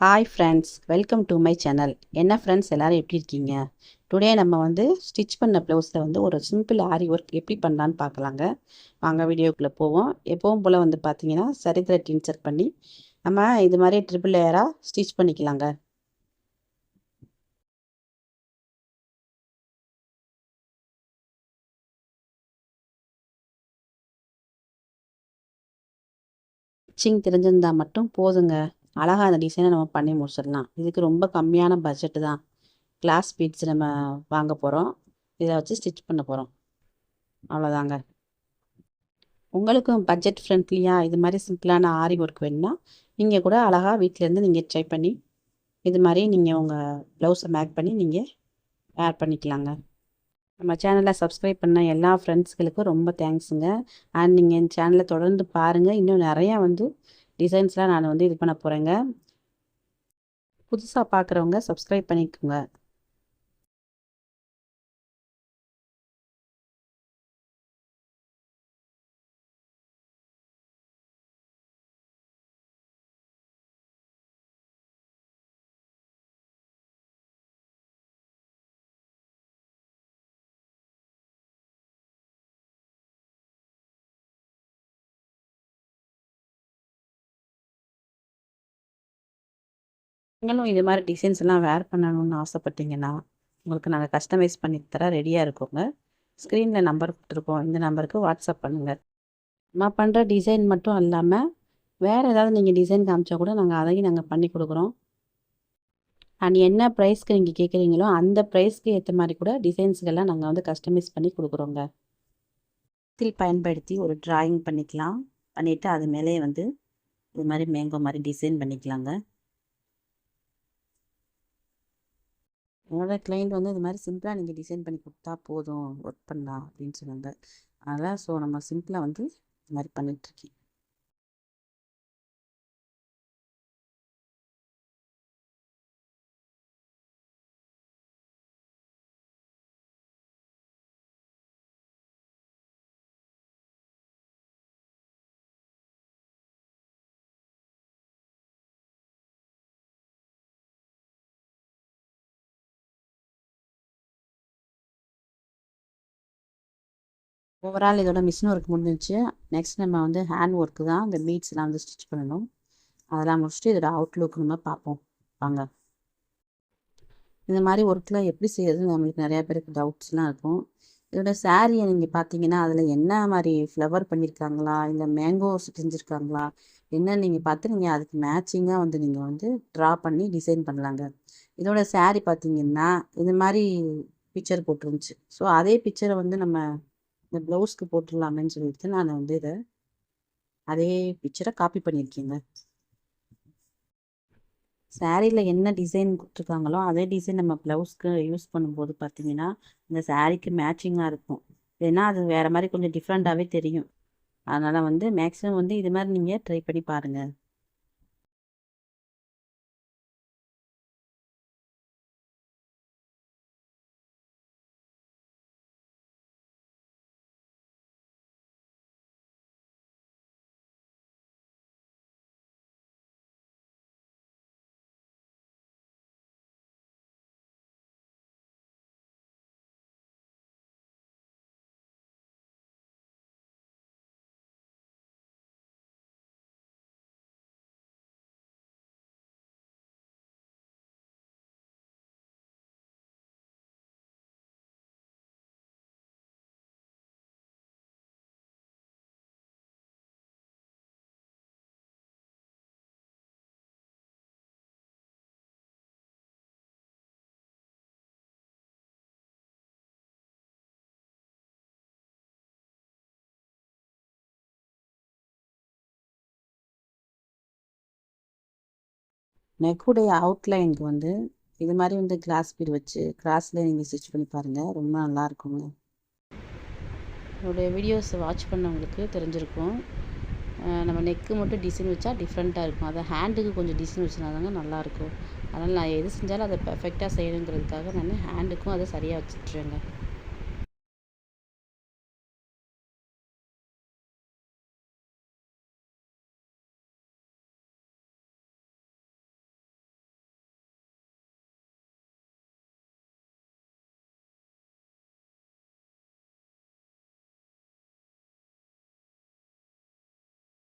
Hi friends welcome to my channel என்ன friends எல்லோரும் எப்படி இருக்கீங்க? டுடே நம்ம வந்து ஸ்டிச் பண்ண ப்ளவுஸில் வந்து ஒரு சிம்பிள் ஆரி ஒர்க் எப்படி பண்ணலான்னு பார்க்கலாங்க. வாங்க வீடியோக்குள்ளே போவோம். எப்பவும் போல் வந்து பார்த்தீங்கன்னா சரித்திர இன்சர்ட் பண்ணி நம்ம இது மாதிரி ட்ரிபிள் லேயராக ஸ்டிச் பண்ணிக்கலாங்க. ஸ்டிச்சிங் தெரிஞ்சிருந்தால் மட்டும் போதுங்க. அழகாக அந்த டிசைனை நம்ம பண்ணி முடிச்சிடலாம். இதுக்கு ரொம்ப கம்மியான பட்ஜெட்டு தான். கிளாஸ் பீட்ஸ் நம்ம வாங்க போகிறோம் இதை வச்சு ஸ்டிச் பண்ண போகிறோம் அவ்வளோதாங்க. உங்களுக்கும் பட்ஜெட் ஃப்ரெண்ட்லியாக இது மாதிரி சிம்பிளான ஆரி ஒர்க் வேணும்னா நீங்கள் கூட அழகாக வீட்டிலேருந்து நீங்கள் ட்ரை பண்ணி இது மாதிரி நீங்கள் உங்கள் ப்ளவுஸை மேக் பண்ணி நீங்கள் வேர் பண்ணிக்கலாங்க. நம்ம சேனலை சப்ஸ்கிரைப் பண்ண எல்லா ஃப்ரெண்ட்ஸ்களுக்கும் ரொம்ப தேங்க்ஸுங்க அண்ட் நீங்கள் என் சேனலை தொடர்ந்து பாருங்கள் இன்னும் நிறையா வந்து டிசைன்ஸ்லாம் நான் வந்து இது பண்ண போகிறேங்க புதுசாக பார்க்குறவங்க சப்ஸ்கிரைப் பண்ணிக்கோங்க. நீங்களும் இது மாதிரி டிசைன்ஸ் எல்லாம் வேர் பண்ணணும்னு ஆசைப்பட்டீங்கன்னா உங்களுக்கு நாங்கள் கஸ்டமைஸ் பண்ணி தர ரெடியாக இருக்கோங்க. ஸ்க்ரீனில் நம்பர் கொடுத்துருக்கோம். இந்த நம்பருக்கு வாட்ஸ்அப் பண்ணுங்கள் நம்ம பண்ணுற டிசைன் மட்டும் இல்லாமல் வேறு ஏதாவது நீங்கள் டிசைன் காமிச்சா கூட நாங்கள் அதையும் நாங்கள் பண்ணி கொடுக்குறோம். அண்ட் என்ன ப்ரைஸ்க்கு நீங்கள் கேட்குறீங்களோ அந்த ப்ரைஸ்க்கு ஏற்ற மாதிரி கூட டிசைன்ஸுக்கெல்லாம் நாங்கள் வந்து கஸ்டமைஸ் பண்ணி கொடுக்குறோங்க. தில் பயன்படுத்தி ஒரு ட்ராயிங் பண்ணிக்கலாம். பண்ணிவிட்டு அது மேலே வந்து இது மாதிரி மேங்கோ மாதிரி டிசைன் பண்ணிக்கலாங்க. என்னோட கிளைண்ட் வந்து இது மாதிரி சிம்பிளாக நீங்கள் டிசைன் பண்ணி கொடுத்தா போதும் ஒர்க் பண்ணலாம் அப்படின்னு சொன்னாங்க. அதனால் ஸோ நம்ம சிம்பிளாக வந்து இது மாதிரி பண்ணிகிட்ருக்கேன் ஓவரால் இதோட மிஷின் ஒர்க் முடிஞ்சிச்சு நெக்ஸ்ட் நம்ம வந்து ஹேண்ட் ஒர்க்கு தான் இந்த பீட்ஸ்லாம் வந்து ஸ்டிச் பண்ணணும். அதெல்லாம் முடிச்சுட்டு இதோட அவுட்லுக் நம்ம பார்ப்போம். வாங்க. இந்த மாதிரி ஒர்க்கில் எப்படி செய்யறது நம்மளுக்கு நிறையா பேருக்கு டவுட்ஸ்லாம் இருக்கும். இதோட சாரியை நீங்கள் பார்த்தீங்கன்னா அதில் என்ன மாதிரி ஃப்ளவர் பண்ணியிருக்காங்களா இல்லை மேங்கோ செஞ்சுருக்காங்களா? என்னன்னு நீங்கள் பார்த்து நீங்கள் அதுக்கு மேட்சிங்காக வந்து நீங்கள் வந்து ட்ரா பண்ணி டிசைன் பண்ணலாங்க. இதோட சாரி பார்த்தீங்கன்னா இந்த மாதிரி பிக்சர் போட்டுருந்துச்சு. ஸோ அதே பிக்சரை வந்து நம்ம இந்த ப்ளவுஸ்க்கு போட்டுடலாமேன்னு சொல்லிட்டு நான் வந்து இதை அதே பிக்சரை காப்பி பண்ணியிருக்கேங்க. சாரியில் என்ன டிசைன் கொடுத்துருக்காங்களோ அதே டிசைன் நம்ம ப்ளவுஸ்க்கு யூஸ் பண்ணும்போது பார்த்தீங்கன்னா இந்த சாரீக்கு மேட்சிங்காக இருக்கும். ஏன்னா அது வேறு மாதிரி கொஞ்சம் டிஃப்ரெண்ட்டாகவே தெரியும். அதனால் வந்து மேக்ஸிமம் வந்து இது மாதிரி நீங்கள் ட்ரை பண்ணி பாருங்கள் நெக்குடைய அவுட்லைனுக்கு வந்து இது மாதிரி வந்து கிளாஸ் பீட் வச்சு கிளாஸில் நீங்கள் ஸ்டிச் பண்ணி பாருங்கள் ரொம்ப நல்லா இருக்குங்க. என்னுடைய வீடியோஸ் வாட்ச் பண்ணவங்களுக்கு தெரிஞ்சிருக்கும். நம்ம நெக்கு மட்டும் டிசைன் வச்சா டிஃப்ரெண்ட்டாக இருக்கும். அதை ஹேண்டுக்கு கொஞ்சம் டிசைன் வச்சுனா தாங்க நல்லாயிருக்கும் அதனால் நான் எது செஞ்சாலும் அதை பெர்ஃபெக்டாக செய்யணுங்கிறதுக்காக நான் ஹேண்டுக்கும் அதை சரியாக வச்சுட்ருவேங்க